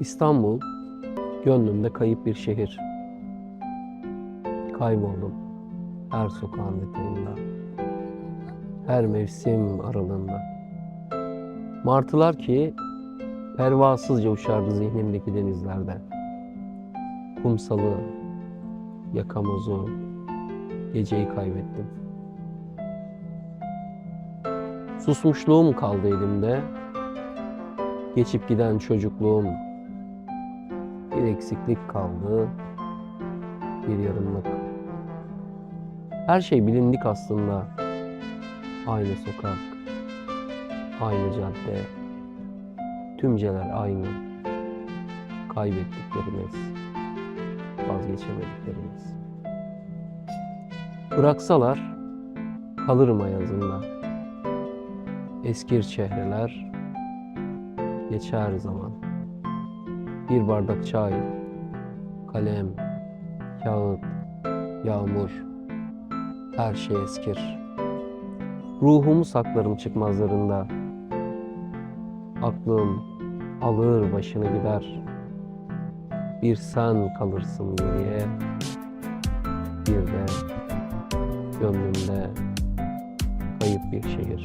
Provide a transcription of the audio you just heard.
İstanbul, gönlümde kayıp bir şehir. Kayboldum her sokağın detayında, her mevsim aralığında. Martılar ki pervasızca uçardı zihnimdeki denizlerde. Kumsalı, yakamozu, geceyi kaybettim. Susmuşluğum kaldı elimde, geçip giden çocukluğum, bir eksiklik kaldı, bir yarımlık. Her şey bilindik aslında. Aynı sokak, aynı cadde, tümceler aynı. Kaybettiklerimiz, vazgeçemediklerimiz. Bıraksalar kalırım ayazında. Eskir çehreler, geçer zaman. Bir bardak çay, kalem, kağıt, yağmur, her şey eskir. Ruhumu saklarım çıkmazlarında. Aklım alır başını gider. Bir sen kalırsın geriye. Bir de gönlümde kayıp bir şehir.